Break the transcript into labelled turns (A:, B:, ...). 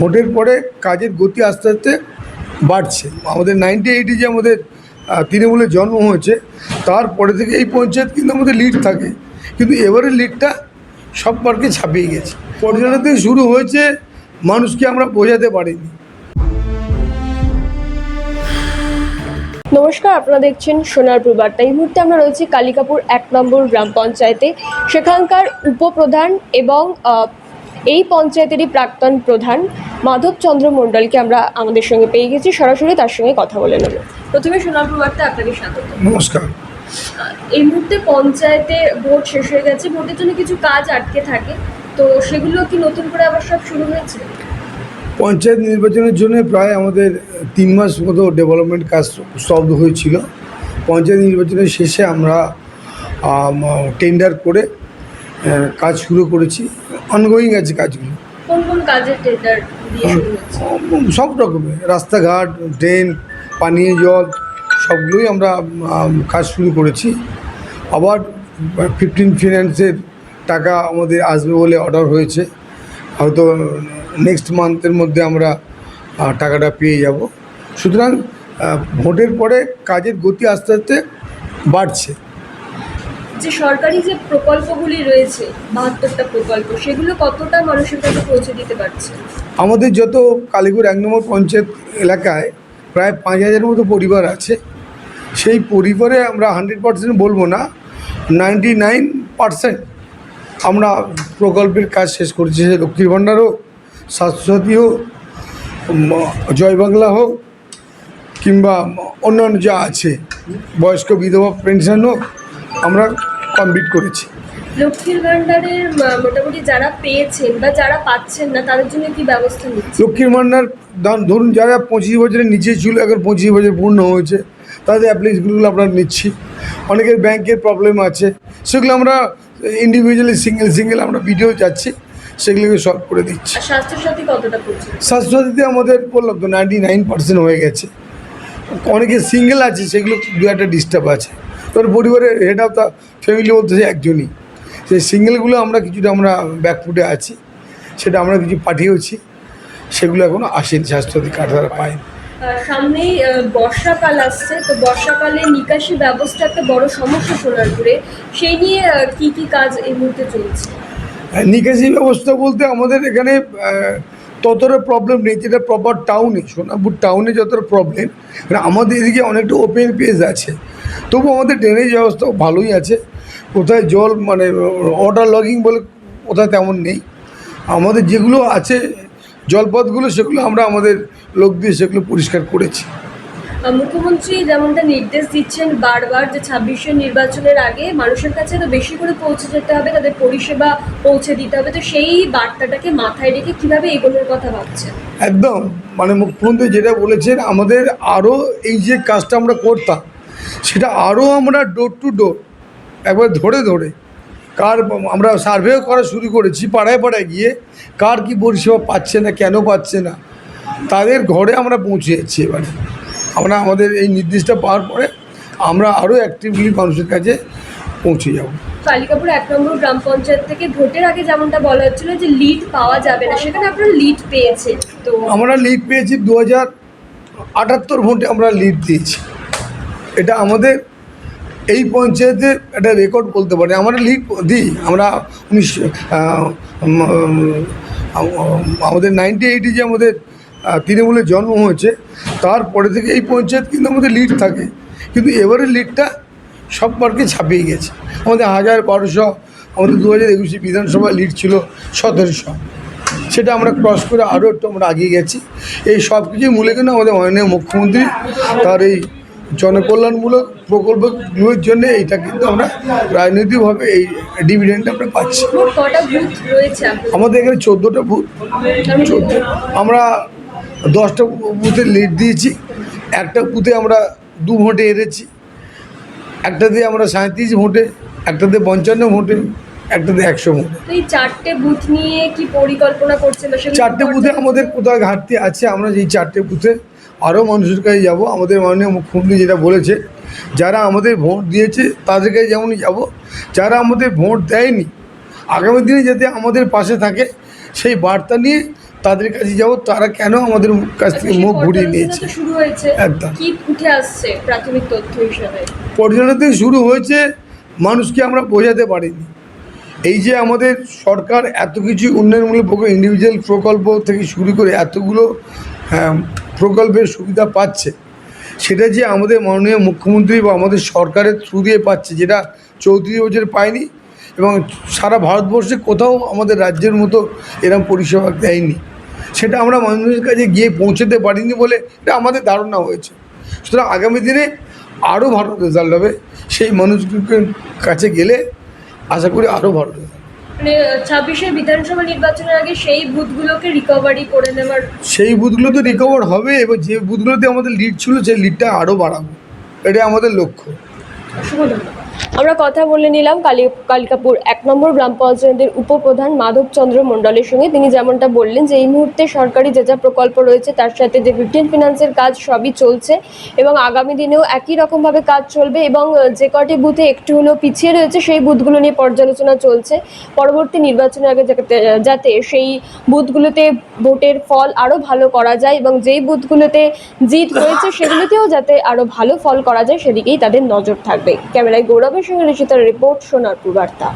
A: ভোটের পরে কাজের গতি আস্তে আস্তে বাড়ছে। আমাদের নাইনটি এইটে যে আমাদের তৃণমূলের জন্ম হয়েছে তারপরে থেকে এই পঞ্চায়েত কিন্তু আমাদের লিড থাকে। কিন্তু এবারের লিডটা সব মার্কে ছাপিয়ে গেছে। পর্যটন থেকে শুরু হয়েছে, মানুষকে আমরা বোঝাতে পারিনি।
B: নমস্কার, আপনারা দেখছেন সোনারপুর বার্তা। এই মুহূর্তে আমরা রয়েছি কালিকাপুর এক নম্বর গ্রাম পঞ্চায়েতে। সেখানকার উপপ্রধান এবং এই পঞ্চায়েতেরই প্রাক্তন প্রধান। মাধব চন্দ্র মণ্ডলকে আমরা আমাদের সঙ্গে পেয়ে গেছি। সরাসরি তার সঙ্গে কথা বলে নেব। প্রথমে সোনারপুর বার্তা আপনাকে স্বাগত।
A: নমস্কার।
B: এই মুহূর্তে পঞ্চায়েতে ভোট শেষ হয়ে গেছে। ভোটের জন্য কিছু কাজ আটকে থাকে। তো সেগুলো কি নতুন করে আবার সব শুরু হয়েছে?
A: পঞ্চায়েত নির্বাচনের জন্য প্রায় আমাদের তিন মাস মতো ডেভেলপমেন্ট কাজ স্তব্ধ হয়েছিল। পঞ্চায়েত নির্বাচনের শেষে আমরা টেন্ডার করে কাজ শুরু করেছি। অনগোয়িং আছে কাজগুলো।
B: কাজের টেন্ডার
A: সব রকমের রাস্তাঘাট ড্রেন পানীয় জল সবগুলোই আমরা কাজ শুরু করেছি। আবার ফিফটিন ফিনান্সের টাকা আমাদের আসবে বলে অর্ডার হয়েছে। হয়তো নেক্সট মান্থের মধ্যে আমরা টাকাটা পেয়ে যাব। সুতরাং ভোটের পরে কাজের গতি আস্তে আস্তে বাড়ছে।
B: যে সরকারি যে প্রকল্পগুলি রয়েছে, বাহাত্তরটা প্রকল্প, সেগুলো কতটা মানুষের কাছে পৌঁছে দিতে পারছে?
A: আমাদের যত কালীপুর এক নম্বর পঞ্চায়েত এলাকায় প্রায় পাঁচ হাজারের মতো পরিবার আছে। সেই পরিবারে আমরা হান্ড্রেড পার্সেন্ট বলব না নাইনটি নাইন পার্সেন্ট আমরা প্রকল্পের কাজ শেষ করছি। সে লক্ষ্মীর ভাণ্ডার হোক, স্বাস্থ্যসাথী হোক জয় বাংলা হোক, কিংবা অন্যান্য যা আছে, বয়স্ক বিধবা পেনশন হোক, আমরা কমপ্লিট করেছি।
B: লক্ষ্মীর ভাণ্ডারের মোটামুটি যারা পেয়েছেন বা যারা পাচ্ছেন না তাদের জন্য কি ব্যবস্থা নিচ্ছে
A: লক্ষ্মীর ভাণ্ডার ধরুন যারা পঁচিশ বছরের নিচে ছিল এখন পঁচিশ বছর পূর্ণ হয়েছে তাদের অ্যাপ্লিকেশনগুলো আমরা নিচ্ছি। অনেকের ব্যাংকের প্রবলেম আছে সেগুলো আমরা ইন্ডিভিজুয়ালি সিঙ্গেল সিঙ্গেল আমরা ভিডিও যাচ্ছি সেগুলোকে সলভ করে দিচ্ছি।
B: স্বাস্থ্যসাথী কতটা
A: স্বাস্থ্যসাথীতে আমাদের বললাম তো নাইনটি নাইন পার্সেন্ট হয়ে গেছে। অনেকে সিঙ্গেল আছে সেগুলো দু একটা ডিস্টার্ব আছে। তোর পরিবারের হেড অফ দ্য ফ্যামিলি বলতে সে একজনই। সেই সিঙ্গেলগুলো আমরা কিছুটা আমরা ব্যাকফুটে আছি সেটা আমরা কিছু পাঠিয়েওছি সেগুলো এখনও আসেনি স্বাস্থ্যসাথী কার্ড তারা পায়নি।
B: সামনেই বর্ষাকাল আসছে তো বর্ষাকালে নিকাশি ব্যবস্থা একটা বড় সমস্যা সোনারপুরে। সেই নিয়ে কি কি কাজ এই মুহূর্তে চলছে?
A: নিকাশি ব্যবস্থা বলতে আমাদের এখানে ততটা প্রবলেম নেই যেটা প্রপার টাউনে সোনারপুর টাউনে যতটা প্রবলেম আমাদের এদিকে অনেকটা ওপেন পেজ আছে। তবু আমাদের ড্রেনেজ ব্যবস্থা ভালোই আছে। কোথায় জল মানে ওয়াটার লগিং বলে কোথায় তেমন নেই। আমাদের যেগুলো আছে জলপথগুলো সেগুলো আমরা আমাদের লোক দিয়ে সেগুলো পরিষ্কার করেছি।
B: মুখ্যমন্ত্রী যেমনটা নির্দেশ দিচ্ছেন বারবার যে ছাব্বিশের নির্বাচনের আগে মানুষের কাছে তো বেশি করে পৌঁছে যেতে হবে তাদের পরিষেবা পৌঁছে দিতে হবে। তো সেই বার্তাটাকে মাথায় রেখে কীভাবে এগোনোর কথা ভাবছেন?
A: একদম। মানে মুখ্যমন্ত্রী যেটা বলেছেন আমাদের আরও এই যে কাজটা আমরা করতাম সেটা আরও আমরা ডোর টু ডোর একবার ধরে ধরে কার আমরা সার্ভেও করা শুরু করেছি পাড়ায় পাড়ায় গিয়ে কার কি পরিষেবা পাচ্ছে না কেন পাচ্ছে না তাদের ঘরে আমরা পৌঁছে যাচ্ছি এবারে। আমরা আমাদের এই নির্দেশটা পাওয়ার পরে আমরা আরও অ্যাক্টিভলি মানুষের কাছে পৌঁছে যাব।
B: কালিকাপুর এক নম্বর গ্রাম পঞ্চায়েত থেকে ভোটের আগে যেমনটা বলা হচ্ছিল যে লিড পাওয়া যাবে না সেখানে আপনারা লিড পেয়েছেন তো?
A: আমরা লিড পেয়েছি দু হাজার আটাত্তর ভোটে আমরা লিড দিয়েছি। এটা আমাদের এই পঞ্চায়েতে একটা রেকর্ড বলতে পারি। আমরা লিড দিই। আমরা উনিশ আমাদের নাইনটি এইটে যে আমাদের তৃণমূলের জন্ম হয়েছে, তারপরে থেকে এই পঞ্চায়েত কিন্তু আমাদের লিড থাকে। কিন্তু এবারের লিডটা সব মার্কে ছাপিয়ে গেছে। আমাদের হাজার বারোশো, আমাদের দু হাজার একুশে বিধানসভা লিড ছিল সতেরোশো। সেটা আমরা ক্রস করে আরও একটু আমরা এগিয়ে গেছি। এই সব কিছুই মূলে কিন্তু আমাদের মাননীয় মুখ্যমন্ত্রী, তার এই জনকল্যাণমূলক প্রকল্পগুলোর জন্য এইটা কিন্তু আমরা রাজনৈতিকভাবে এই ডিভিডেন্ডটা আমরা পাচ্ছি? আমাদের এখানে চোদ্দোটা বুথ চোদ্দ আমরা দশটা বুথে লিড দিয়েছি। একটা বুথে আমরা দু ভোটে হেরেছি। একটাতে আমরা সাঁত্রিশ ভোটে একটাতে পঞ্চান্ন ভোটে একটাতে একশো ভোটে।
B: এই চারটে বুথ নিয়ে কি পরিকল্পনা সেগুলো
A: চারটে বুথে আমাদের কোথাও ঘাটতি আছে আমরা যেই চারটে বুথে আরও মানুষের কাছে যাব। আমাদের মাননীয় মুখ্যমন্ত্রী যেটা বলেছে যারা আমাদের ভোট দিয়েছে তাদের কাছে যেমনই যাব। যারা আমাদের ভোট দেয়নি আগামী দিনে যাতে আমাদের পাশে থাকে সেই বার্তা নিয়ে তাদের কাছে যাব। তারা কেন আমাদের কাছ থেকে মুখ ঘুরিয়ে নিয়েছে?
B: আচ্ছা,
A: একদম।
B: তথ্য হিসেবে?
A: পর্যটন থেকে শুরু হয়েছে মানুষকে আমরা বোঝাতে পারিনি। এই যে আমাদের সরকার এত কিছু উন্নয়নমূলক প্রকল্প ইন্ডিভিজুয়াল প্রকল্প থেকে শুরু করে এতগুলো হ্যাঁ, প্রকল্পের সুবিধা পাচ্ছে সেটা যে আমাদের মাননীয় মুখ্যমন্ত্রী বা আমাদের সরকারের থ্রু দিয়ে পাচ্ছে যেটা চৌত্রিশ বছর পায়নি এবং সারা ভারতবর্ষে কোথাও আমাদের রাজ্যের মতো এরকম পরিষেবা দেয়নি। সেটা আমরা মানুষের কাছে গিয়ে পৌঁছতে পারিনি বলে এটা আমাদের ধারণা হয়েছে। সুতরাং আগামী দিনে আরও ভালো রেজাল্ট হবে। সেই মানুষগুলোকে কাছে গেলে আশা করি আরও ভালো।
B: মানে ছাব্বিশে বিধানসভা নির্বাচনের আগে সেই বুথগুলোকে রিকভারি করে নেওয়ার
A: সেই বুথগুলো তো রিকভার হবে এবার যে বুথগুলোতে আমাদের লিড ছিল সেই লিডটা আরও বাড়াবো। এটাই আমাদের লক্ষ্য।
B: আমরা কথা বলে নিলাম কালী, কালিকাপুর এক নম্বর গ্রাম পঞ্চায়েতের উপপ্রধান মাধবচন্দ্র মণ্ডলের সঙ্গে। তিনি যেমনটা বললেন যে, এই মুহূর্তে সরকারি যে যা প্রকল্প রয়েছে, তার সাথে যে ফিফটিন ফিনান্সের কাজ সবই চলছে এবং আগামী দিনেও একই রকমভাবে কাজ চলবে এবং যে কটি বুথে একটু হলেও পিছিয়ে রয়েছে, সেই বুথগুলো নিয়ে পর্যালোচনা চলছে। পরবর্তী নির্বাচনের আগে যাতে যাতে সেই বুথগুলোতে ভোটের ফল আরও ভালো করা যায় এবং যেই বুথগুলোতে জিত হয়েছে, সেগুলোতেও যাতে আরও ভালো ফল করা যায়, সেদিকেই তাদের নজর থাকবে। ক্যামেরায় গৌরবের সঙ্গে ঋষিতার রিপোর্ট সোনারপুর বার্তা।